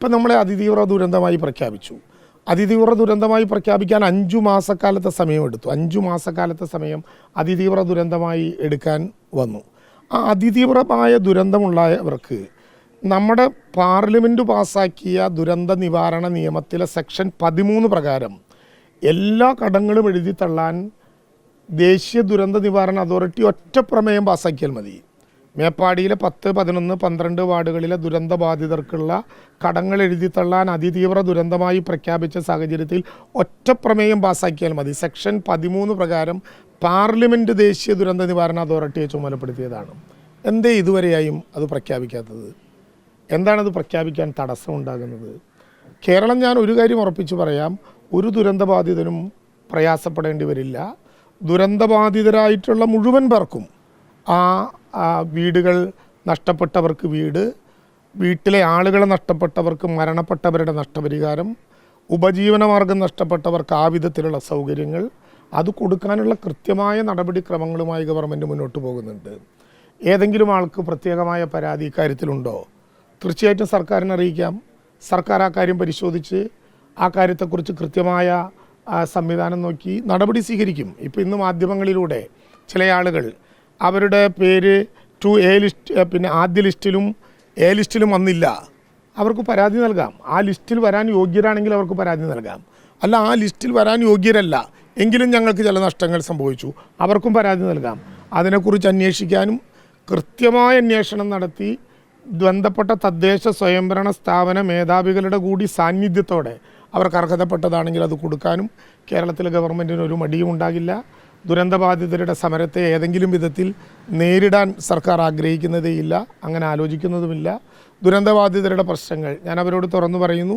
ഇപ്പം നമ്മളെ അതിതീവ്ര ദുരന്തമായി പ്രഖ്യാപിച്ചു. അതിതീവ്ര ദുരന്തമായി പ്രഖ്യാപിക്കാൻ അഞ്ചു മാസക്കാലത്തെ സമയം എടുത്തു. അഞ്ചു മാസക്കാലത്തെ സമയം അതിതീവ്ര ദുരന്തമായി എടുക്കാൻ വന്നു. ആ അതിതീവ്രമായ ദുരന്തമുള്ളവർക്ക് നമ്മുടെ പാർലമെന്റ് പാസാക്കിയ ദുരന്ത നിവാരണ നിയമത്തിലെ സെക്ഷൻ പതിമൂന്ന് പ്രകാരം എല്ലാ കടങ്ങളും എഴുതി തള്ളാൻ ദേശീയ ദുരന്ത നിവാരണ അതോറിറ്റി ഒറ്റ പ്രമേയം പാസ്സാക്കിയാൽ മതി. മേപ്പാടിയിലെ പത്ത് പതിനൊന്ന് പന്ത്രണ്ട് വാർഡുകളിലെ ദുരന്ത ബാധിതർക്കുള്ള കടങ്ങൾ എഴുതി തള്ളാൻ അതിതീവ്ര ദുരന്തമായി പ്രഖ്യാപിച്ച സാഹചര്യത്തിൽ ഒറ്റപ്രമേയം പാസാക്കിയാൽ മതി. സെക്ഷൻ പതിമൂന്ന് പ്രകാരം പാർലമെന്റ് ദേശീയ ദുരന്ത നിവാരണ അതോറിറ്റിയെ ചുമതലപ്പെടുത്തിയതാണ്. എന്തേ ഇതുവരെയായും അത് പ്രഖ്യാപിക്കാത്തത്? എന്താണത് പ്രഖ്യാപിക്കാൻ തടസ്സമുണ്ടാകുന്നത്? കേരളം ഞാൻ ഒരു കാര്യം ഉറപ്പിച്ചു പറയാം. ഒരു ദുരന്തബാധിതനും പ്രയാസപ്പെടേണ്ടി വരില്ല. ദുരന്തബാധിതരായിട്ടുള്ള മുഴുവൻ പേർക്കും ആ വീടുകൾ നഷ്ടപ്പെട്ടവർക്ക് വീട് വീട്ടിലെ ആളുകളെ നഷ്ടപ്പെട്ടവർക്ക് മരണപ്പെട്ടവരുടെ നഷ്ടപരിഹാരം ഉപജീവനമാർഗം നഷ്ടപ്പെട്ടവർക്ക് ആ വിധത്തിലുള്ള സൗകര്യങ്ങൾ അത് കൊടുക്കാനുള്ള കൃത്യമായ നടപടിക്രമങ്ങളുമായി ഗവൺമെന്റ് മുന്നോട്ട് പോകുന്നുണ്ട്. ഏതെങ്കിലും ആൾക്ക് പ്രത്യേകമായ പരാതി ഇക്കാര്യത്തിലുണ്ടോ? തീർച്ചയായിട്ടും സർക്കാരിനെ അറിയിക്കാം. സർക്കാർ ആ കാര്യം പരിശോധിച്ച് ആ കാര്യത്തെക്കുറിച്ച് കൃത്യമായ സംവിധാനം നോക്കി നടപടി സ്വീകരിക്കും. ഇപ്പോൾ ഇന്ന് മാധ്യമങ്ങളിലൂടെ ചില ആളുകൾ അവരുടെ പേര് ടു എ ലിസ്റ്റ് പിന്നെ ആദ്യ ലിസ്റ്റിലും എ ലിസ്റ്റിലും വന്നില്ല. അവർക്ക് പരാതി നൽകാം. ആ ലിസ്റ്റിൽ വരാൻ യോഗ്യരാണെങ്കിൽ അവർക്ക് പരാതി നൽകാം. അല്ല ആ ലിസ്റ്റിൽ വരാൻ യോഗ്യരല്ല. എങ്കിലും ഞങ്ങൾക്ക് ചില നഷ്ടങ്ങൾ സംഭവിച്ചു. അവർക്കും പരാതി നൽകാം. അതിനെക്കുറിച്ച് അന്വേഷിക്കാനും കൃത്യമായ അന്വേഷണം നടത്തി ബന്ധപ്പെട്ട തദ്ദേശ സ്വയംഭരണ സ്ഥാപന മേധാവികളുടെ കൂടി സാന്നിധ്യത്തോടെ അവർക്ക് അർഹതപ്പെട്ടതാണെങ്കിൽ അത് കൊടുക്കാനും കേരളത്തിലെ ഗവൺമെന്റിന് ഒരു മടിയും ഉണ്ടാകില്ല ദുരന്തബാധിതരുടെ സമരത്തെ ഏതെങ്കിലും വിധത്തിൽ നേരിടാൻ സർക്കാർ ആഗ്രഹിക്കുന്നതേയില്ല അങ്ങനെ ആലോചിക്കുന്നതുമില്ല. ദുരന്തബാധിതരുടെ പ്രശ്നങ്ങൾ ഞാൻ അവരോട് തുറന്നു പറയുന്നു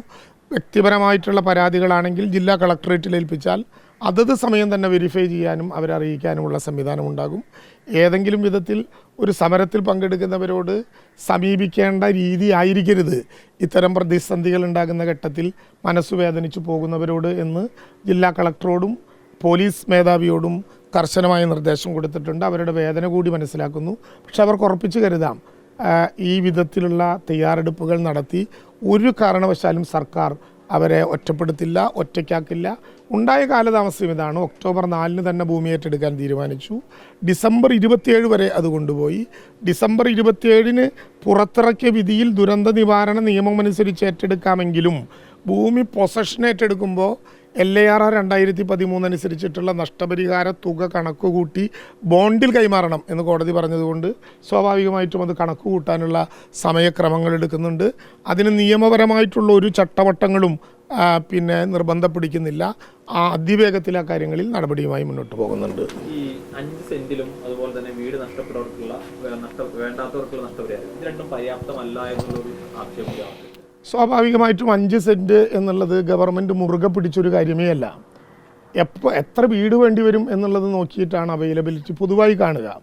വ്യക്തിപരമായിട്ടുള്ള പരാതികളാണെങ്കിൽ ജില്ലാ കളക്ടറേറ്റിൽ ഏൽപ്പിച്ചാൽ അതത് സമയം തന്നെ വെരിഫൈ ചെയ്യാനും അവരറിയിക്കാനുമുള്ള സംവിധാനം ഉണ്ടാകും ഏതെങ്കിലും വിധത്തിൽ ഒരു സമരത്തിൽ പങ്കെടുക്കുന്നവരോട് സമീപിക്കേണ്ട രീതി ആയിരിക്കരുത്. ഇത്തരം പ്രതിസന്ധികൾ ഉണ്ടാകുന്ന ഘട്ടത്തിൽ മനസ്സുവേദനിച്ചു പോകുന്നവരോട് എന്ന് ജില്ലാ കളക്ടറോടും പോലീസ് മേധാവിയോടും കർശനമായ നിർദ്ദേശം കൊടുത്തിട്ടുണ്ട്. അവരുടെ വേദന കൂടി മനസ്സിലാക്കുന്നു. പക്ഷെ അവർക്ക് ഉറപ്പിച്ച് കരുതാം. ഈ വിധത്തിലുള്ള തയ്യാറെടുപ്പുകൾ നടത്തി ഒരു കാരണവശാലും സർക്കാർ അവരെ ഒറ്റപ്പെടുത്തില്ല ഒറ്റയ്ക്കാക്കില്ല. ഉണ്ടായ കാലതാമസം ഇതാണ്. ഒക്ടോബർ നാലിന് തന്നെ ഭൂമി ഏറ്റെടുക്കാൻ തീരുമാനിച്ചു. ഡിസംബർ ഇരുപത്തിയേഴ് വരെ അത് കൊണ്ടുപോയി. ഡിസംബർ ഇരുപത്തിയേഴിന് പുറത്തിറക്കിയ വിധിയിൽ ദുരന്ത നിവാരണ നിയമം അനുസരിച്ച് ഏറ്റെടുക്കാമെങ്കിലും ഭൂമി പൊസഷൻ ഏറ്റെടുക്കുമ്പോൾ എൽ എ ആർ ആർ രണ്ടായിരത്തി പതിമൂന്ന് അനുസരിച്ചിട്ടുള്ള നഷ്ടപരിഹാര തുക കണക്ക് കൂട്ടി ബോണ്ടിൽ കൈമാറണം എന്ന് കോടതി പറഞ്ഞതുകൊണ്ട് സ്വാഭാവികമായിട്ടും അത് കണക്ക് കൂട്ടാനുള്ള സമയക്രമങ്ങൾ എടുക്കുന്നുണ്ട്. അതിന് നിയമപരമായിട്ടുള്ള ഒരു ചട്ടവട്ടങ്ങളും പിന്നെ നിർബന്ധം പിടിക്കുന്നില്ല ആ അതിവേഗത്തിൽ ആ കാര്യങ്ങളിൽ നടപടിയുമായി മുന്നോട്ട് പോകുന്നുണ്ട്. സെന്റിലും അതുപോലെ തന്നെ വീട് വേണ്ടാത്തവർക്കുള്ള നഷ്ടപരിഹാരം രണ്ടും പര്യാപ്തമല്ല. സ്വാഭാവികമായിട്ടും അഞ്ച് സെന്റ് എന്നുള്ളത് ഗവൺമെന്റ് മുറുകെ പിടിച്ചൊരു കാര്യമേ അല്ല. എപ്പോൾ എത്ര വീട് വേണ്ടി വരും എന്നുള്ളത് നോക്കിയിട്ടാണ് അവൈലബിലിറ്റി പൊതുവായി കാണുക.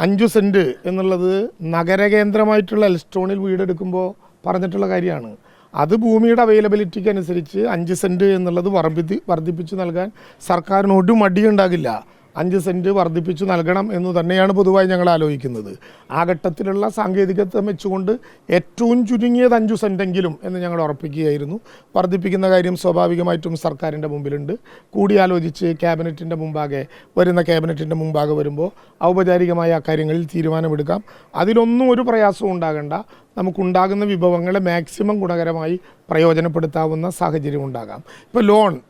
അഞ്ച് സെന്റ് എന്നുള്ളത് നഗരകേന്ദ്രമായിട്ടുള്ള എൽസ്റ്റോണിൽ വീടെടുക്കുമ്പോൾ പറഞ്ഞിട്ടുള്ള കാര്യമാണ്. അത് ഭൂമിയുടെ അവൈലബിലിറ്റിക്ക് അനുസരിച്ച് അഞ്ച് സെന്റ് എന്നുള്ളത് വർദ്ധി വർദ്ധിപ്പിച്ച് നൽകാൻ സർക്കാരിന് ഒരു മടിയുണ്ടാകില്ല. അഞ്ച് സെന്റ് വർദ്ധിപ്പിച്ചു നൽകണം എന്ന് തന്നെയാണ് പൊതുവായി ഞങ്ങൾ ആലോചിക്കുന്നത്. ആ ഘട്ടത്തിലുള്ള സാങ്കേതികത്വം വെച്ചുകൊണ്ട് ഏറ്റവും ചുരുങ്ങിയത് അഞ്ചു സെന്റെങ്കിലും എന്ന് ഞങ്ങൾ ഉറപ്പിക്കുകയായിരുന്നു. വർദ്ധിപ്പിക്കുന്ന കാര്യം സ്വാഭാവികമായിട്ടും സർക്കാരിന്റെ മുമ്പിലുണ്ട്. കൂടിയാലോചിച്ച് ക്യാബിനറ്റിന്റെ മുമ്പാകെ വരുന്ന ക്യാബിനറ്റിന്റെ മുമ്പാകെ വരുമ്പോൾ ഔപചാരികമായ കാര്യങ്ങളിൽ തീരുമാനമെടുക്കാം. അതിലൊന്നും ഒരു പ്രയാസവും ഉണ്ടാകേണ്ട. നമുക്കുണ്ടാകുന്ന വിഭവങ്ങളെ മാക്സിമം ഗുണകരമായി പ്രയോജനപ്പെടുത്താവുന്ന സാഹചര്യം ഉണ്ടാകാം. ഇപ്പോൾ ലോൺ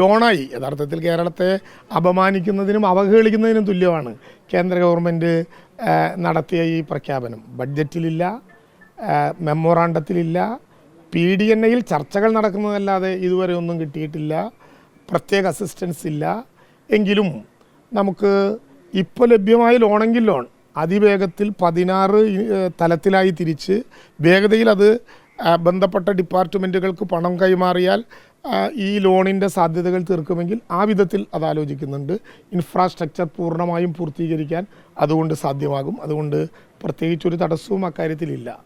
ലോണായി. യഥാർത്ഥത്തിൽ കേരളത്തെ അപമാനിക്കുന്നതിനും അവഹേളിക്കുന്നതിനും തുല്യമാണ് കേന്ദ്ര ഗവൺമെന്റ് നടത്തിയ ഈ പ്രഖ്യാപനം. ബഡ്ജറ്റിലില്ല മെമ്മോറാണ്ടത്തിലില്ല പി ഡി എൻ എയിൽ ചർച്ചകൾ നടക്കുന്നതല്ലാതെ ഇതുവരെ ഒന്നും കിട്ടിയിട്ടില്ല പ്രത്യേക അസിസ്റ്റൻസ് ഇല്ല. എങ്കിലും നമുക്ക് ഇപ്പോൾ ലഭ്യമായ ലോണെങ്കിൽ ലോൺ അതിവേഗത്തിൽ പതിനാറ് തലത്തിലായി തിരിച്ച് വേഗതയിൽ അത് ബന്ധപ്പെട്ട ഡിപ്പാർട്ട്മെന്റുകൾക്ക് പണം കൈമാറിയാൽ ഈ ലോണിന്റെ സാധ്യതകൾ തീർക്കുമെങ്കിൽ ആ വിധത്തിൽ അത് ആലോചിക്കുന്നുണ്ട്. ഇൻഫ്രാസ്ട്രക്ചർ പൂർണമായും പൂർത്തീകരിക്കാൻ അതുകൊണ്ട് സാധ്യമാകും. അതുകൊണ്ട് പ്രത്യേകിച്ചൊരു തടസ്സവും അക്കാര്യത്തിലില്ല.